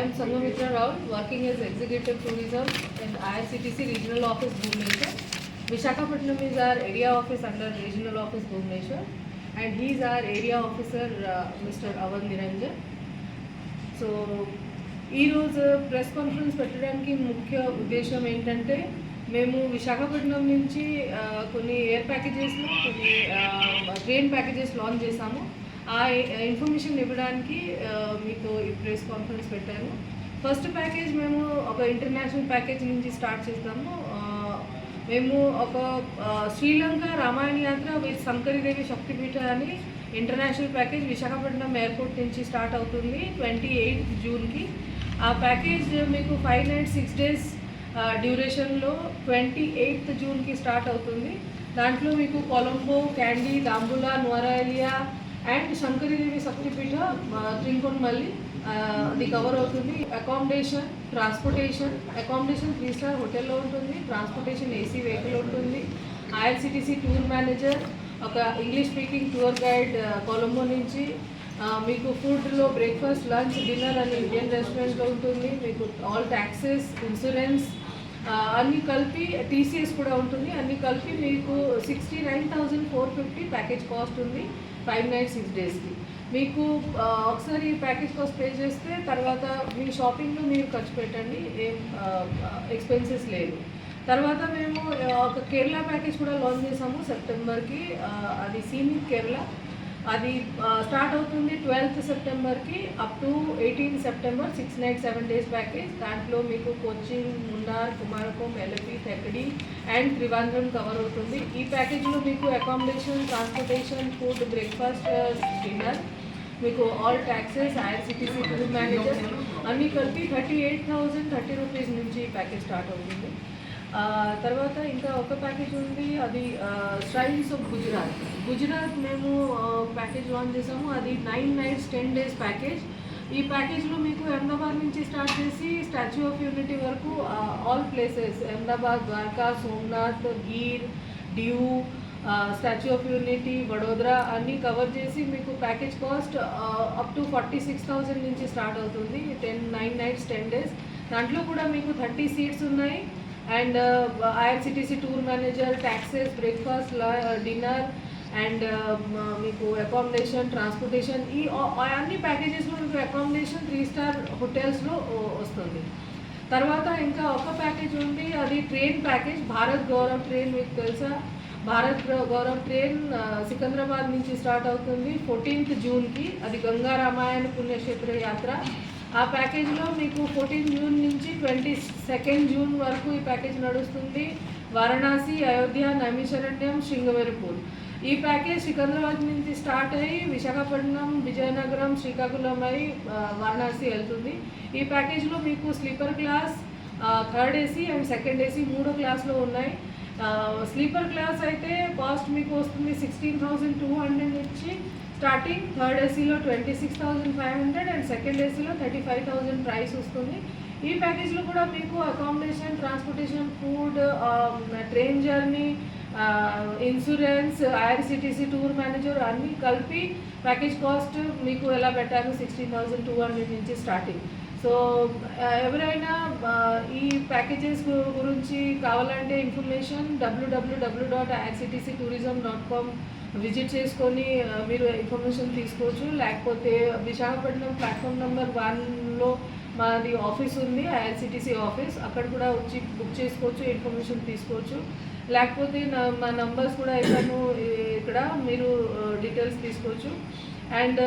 am Sangamitra Rao, working as Executive Tourism in IRCTC Regional Office Bhubaneswar. Vishakhapatnam is our area office under Regional Office Bhubaneswar and he is our area officer uh, Mr. Avan Niranjan. So ఈరోజు press conference పెట్టడానికి ముఖ్య ఉద్దేశం ఏంటంటే మేము విశాఖపట్నం నుంచి కొన్ని air ప్యాకేజెస్లో కొన్ని train packages launch చేశాము ఆ ఇన్ఫర్మేషన్ ఇవ్వడానికి మీతో ఈ ప్రెస్ కాన్ఫరెన్స్ పెట్టాను. ఫస్ట్ ప్యాకేజ్ మేము ఒక ఇంటర్నేషనల్ ప్యాకేజ్ నుంచి స్టార్ట్ చేస్తాము మేము ఒక శ్రీలంక రామాయణ యాత్ర విత్ శంకరీదేవి శక్తిపీఠ అని ఇంటర్నేషనల్ ప్యాకేజ్ విశాఖపట్నం ఎయిర్పోర్ట్ నుంచి స్టార్ట్ అవుతుంది ట్వంటీ ఎయిత్ జూన్కి. ఆ ప్యాకేజ్ మీకు ఫైవ్ నైట్ సిక్స్ డేస్ డ్యూరేషన్లో ట్వంటీ ఎయిత్ జూన్కి స్టార్ట్ అవుతుంది. దాంట్లో మీకు కొలంబో క్యాండీ దాంబులా నోరాలియా అండ్ శంకరీదేవి శక్తిపీఠ త్రింకొండమల్లి అది కవర్ అవుతుంది. Accommodation transportation accommodation three star హోటల్లో ఉంటుంది. ట్రాన్స్పోర్టేషన్ ఏసీ వెహికల్ ఉంటుంది. ఐఆర్సిటీసీ టూర్ మేనేజర్ ఒక English speaking tour guide Colombo నుంచి. మీకు ఫుడ్లో బ్రేక్ఫాస్ట్ లంచ్ డిన్నర్ అని ఇండియన్ రెస్టారెంట్లో ఉంటుంది. మీకు ఆల్ ట్యాక్సెస్ ఇన్సూరెన్స్ అన్నీ కలిపి టీసీఎస్ కూడా ఉంటుంది. అన్నీ కలిపి మీకు sixty nine thousand four fifty package cost ఉంది. ఫైవ్ నైట్ సిక్స్ డేస్కి. మీకు ఒకసారి ప్యాకేజ్ కోసం పే చేస్తే తర్వాత మీ షాపింగ్లో మీరు ఖర్చు పెట్టండి ఏం ఎక్స్పెన్సెస్ లేదు. తర్వాత మేము ఒక కేరళ ప్యాకేజ్ కూడా లాంచ్ చేసాము సెప్టెంబర్కి అది సీనియర్ కేరళ. అది స్టార్ట్ అవుతుంది twelfth సెప్టెంబర్కి up to eighteen September six night seven days package దాంట్లో మీకు coaching Munnar Kumarakom Alleppey Thekkady and Trivandrum cover అవుతుంది. ఈ ప్యాకేజ్లో మీకు accommodation transportation food breakfast dinner మీకు all taxes IRCTC tour manager అన్నీ కలిపి thirty eight thousand thirty rupees నుంచి ఈ ప్యాకేజ్ స్టార్ట్ అవుతుంది. తర్వాత ఇంకా ఒక ప్యాకేజ్ ఉంది అది స్ట్రైల్స్ ఆఫ్ గుజరాత్ గుజరాత్ మేము ప్యాకేజ్ లాంచ్ చేసాము. అది nine nights ten days package ఈ ప్యాకేజ్లో మీకు అహ్మదాబాద్ నుంచి స్టార్ట్ చేసి స్టాచ్యూ ఆఫ్ యూనిటీ వరకు all places Ahmedabad Dwarka Somnath Gir Diu statue of unity Vadodara అన్నీ కవర్ చేసి మీకు package cost up to forty six thousand నుంచి స్టార్ట్ అవుతుంది. Ten nine nights ten days దాంట్లో కూడా మీకు థర్టీ సీట్స్ ఉన్నాయి. And IRCTC tour manager taxes breakfast dinner and మీకు అకామిడేషన్ ట్రాన్స్పోర్టేషన్ ఈ అన్ని ప్యాకేజెస్లో మీకు అకామిడేషన్ త్రీ స్టార్ హోటల్స్లో వస్తుంది. తర్వాత ఇంకా ఒక ప్యాకేజ్ ఉంది అది train package Bharat Gaurav train మీకు తెలుసా? భారత్ గౌరవ్ ట్రైన్ సికింద్రాబాద్ నుంచి స్టార్ట్ అవుతుంది ఫోర్టీన్త్ జూన్కి అది గంగా రామాయణ పుణ్యక్షేత్ర యాత్ర. ఆ ప్యాకేజ్లో మీకు ఫోర్టీన్ జూన్ నుంచి ట్వంటీ సెకండ్ జూన్ వరకు ఈ ప్యాకేజ్ నడుస్తుంది. వారణాసి అయోధ్య నైమిషరణ్యం శృంగవెరపూర్. ఈ ప్యాకేజ్ సికింద్రాబాద్ నుంచి స్టార్ట్ అయ్యి విశాఖపట్నం విజయనగరం శ్రీకాకుళం అయి వారణాసి వెళ్తుంది. ఈ ప్యాకేజ్లో మీకు sleeper class third AC and second AC మూడో క్లాస్లో ఉన్నాయి. స్లీపర్ క్లాస్ అయితే కాస్ట్ మీకు వస్తుంది సిక్స్టీన్ థౌజండ్ టూ హండ్రెడ్ నుంచి స్టార్టింగ్ థర్డ్ ఏసీలో twenty six thousand five hundred and second ఏసీలో థర్టీ ఫైవ్ థౌజండ్ ప్రైస్ వస్తుంది. ఈ ప్యాకేజ్లో కూడా మీకు accommodation transportation food train journey insurance IRCTC tour manager అన్నీ కలిపి ప్యాకేజ్ కాస్ట్ మీకు ఎలా పెట్టారు? సిక్స్టీన్ థౌజండ్ టూ హండ్రెడ్ నుంచి స్టార్టింగ్ సో ఎవరైనా ఈ ప్యాకేజెస్ గురించి కావాలంటే information W W W dot IRCTC tourism dot com visit చేసుకొని మీరు ఇన్ఫర్మేషన్ తీసుకోవచ్చు. లేకపోతే విశాఖపట్నం ప్లాట్ఫామ్ నెంబర్ వన్లో మాది ఆఫీస్ ఉంది ఐఆర్సిటీసీ ఆఫీస్. అక్కడ కూడా వచ్చి బుక్ చేసుకోవచ్చు ఇన్ఫర్మేషన్ తీసుకోవచ్చు. లేకపోతే నా మా నంబర్స్ కూడా ఇస్తాను ఇక్కడ మీరు డీటెయిల్స్ తీసుకోవచ్చు. అండ్